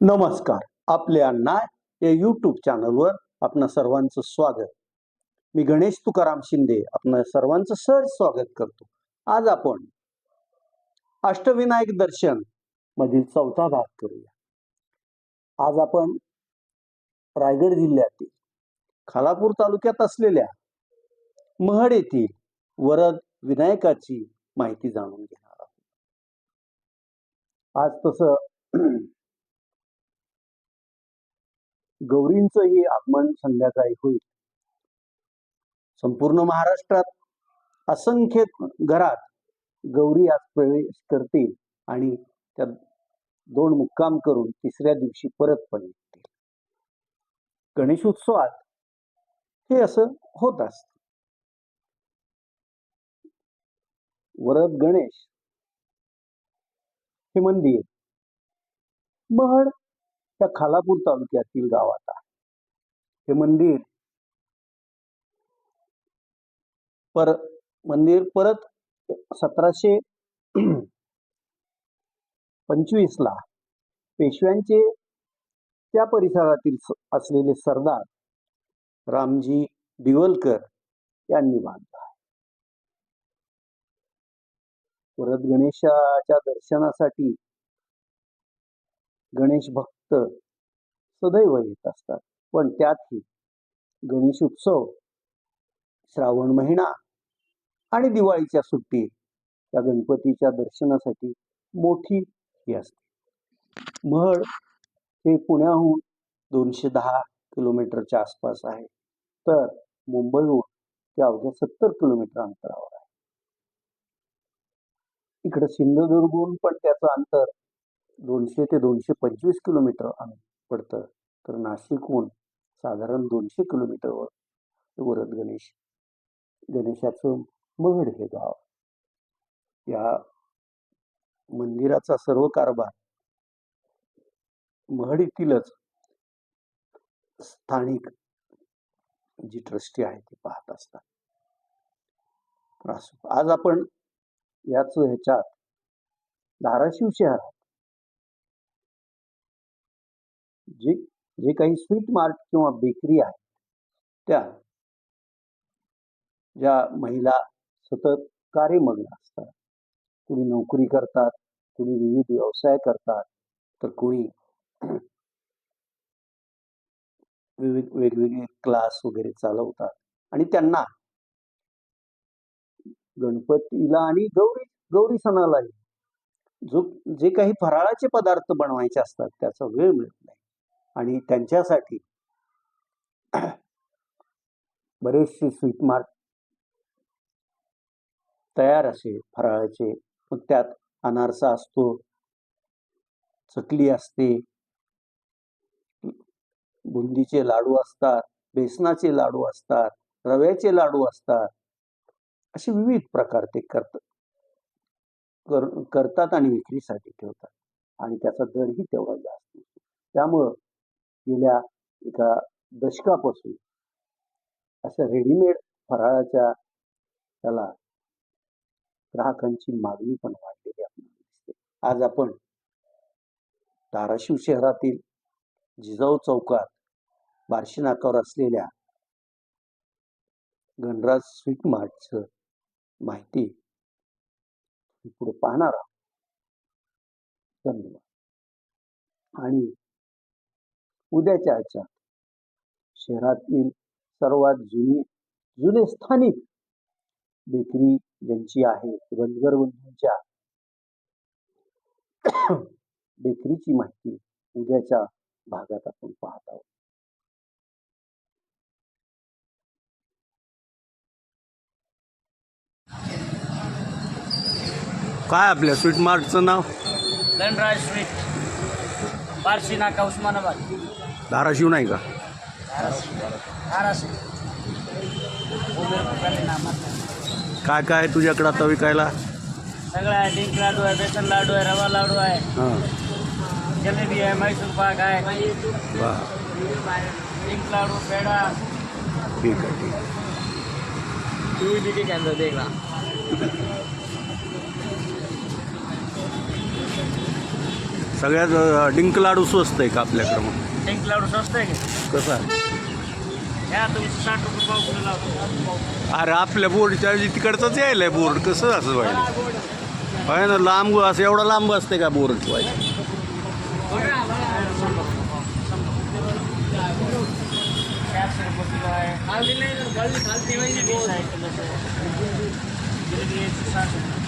नमस्कार. आपल्या अण्णा या यूट्यूब चॅनलवर आपण सर्वांचं स्वागत. मी गणेश तुकाराम शिंदे आपण सर्वांचं सहज स्वागत करतो. आज आपण अष्टविनायक दर्शन मधील चौथा भाग करूया. आज आपण रायगड जिल्ह्यातील खालापूर तालुक्यात असलेल्या महड येथील वरद विनायकाची माहिती जाणून घेणार आहोत. आज तसं गौरींचंही आगमन संध्याकाळी होईल. संपूर्ण महाराष्ट्रात असंख्य घरात गौरी आज प्रवेश करतील आणि त्या दोन मुक्काम करून तिसऱ्या दिवशी परत पण निघतील गणेशोत्सवात हे असं होत असत. वरद गणेश हे मंदिर महड त्या खालापूर तालुक्यातील गावात आहे. हे मंदिर पर मंदिर परत सतराशे पंचवीस ला पेशव्यांचे त्या परिसरातील असलेले सरदार रामजी दिवलकर यांनी बांधला आहे. परत गणेशाच्या दर्शनासाठी गणेश भक्त सदैव येत असतात. पण त्यातही गणेश उत्सव श्रावण महिना आणि दिवाळीच्या सुट्टीत त्या गणपतीच्या दर्शनासाठी मोठी ही असते. महड हे पुण्याहून दोनशे दहा किलोमीटरच्या आसपास आहे. तर मुंबईहून ते अवघ्या सत्तर किलोमीटर अंतरावर आहे. इकडे सिंधुदुर्गहून पण त्याचं अंतर दोनशे ते दोनशे पंचवीस किलोमीटर पडतं तर नाशिकहून साधारण दोनशे किलोमीटरवर वरद गणेश गणेशाचं महड हे गाव. या मंदिराचा सर्व कारभार महड येथीलच स्थानिक जी ट्रस्टी आहे ती पाहत असतात. आज आपण याच ह्याच्यात धाराशिव शहरात जे जे काही स्वीट मार्ट किंवा बेकरी आहेत त्या ज्या महिला सतत कार्यमग्न असतात. कुणी नोकरी करतात कुणी विविध व्यवसाय करतात तर कुणी विविध वेगवेगळे क्लास वगैरे चालवतात. आणि त्यांना गणपतीला आणि गौरी गौरी सणालाही जो जे काही फराळाचे पदार्थ बनवायचे असतात त्याचा वेळ मिळत नाही. आणि त्यांच्यासाठी बरेचसे स्वीट मार्ट तयार असे फराळाचे. मग त्यात अनारसा असतो चकली असते बुंदीचे लाडू असतात बेसनाचे लाडू असतात रव्याचे लाडू असतात. असे विविध प्रकार ते करतात कर- करतात आणि विक्रीसाठी ठेवतात. आणि त्याचा दरही तेवढा जास्त असतो. त्यामुळं गेल्या एका दशकापासून. अशा रेडीमेड फराळाच्या त्याला ग्राहकांची मागणी पण वाढलेली आपल्याला दिसते आज आपण धाराशिव शहरातील जिजाऊ चौकात बार्शी नाकावर असलेल्या गणराज स्वीट मार्टचं माहिती पुढे पाहणार आहोत. धन्यवाद. आणि उद्याच्या ह्याच्यात शहरातील सर्वात जुनी जुने स्थानिक बेकरी ज्यांची आहे वनगर बंधूंच्या बेकरीची माहिती उद्याच्या भागात आपण पाहत आहोत. काय आपल्या स्वीट मार्टचं नाव? धनराज स्वीट. बार्शी नाका उस्मानाबाद. धाराशिव नाही का? धाराशिव. उमेर पुकारले नामात काय काय आहे तुझ्याकडं आता विकायला? सगळं आहे डिंक लाडू आहे बेसन लाडू आहे रवा लाडू आहे. हां. जलेबी आहे मैसूर पाक आहे. वा. डिंक लाडू पेढा. ठीक आहे ठीक आहे. तू दीदी कॅन्सर देखला सगळ्यात डिंक लाडू स्वस्त आहे का आपल्याकडं मग? डिंक लाडू स्वस्त आहे का? कसं? आहे या तुम्ही साठ रुपये पाव किलो लावतो. अरे आपल्या बोर्डच्या तिकडचंच यायलंय बोर्ड. कसं असं व्हायला आहे ना लांब असं एवढा लांब असते का बोर्ड? चारशे रुपये किलो आहे आहे आहे साठ रुपये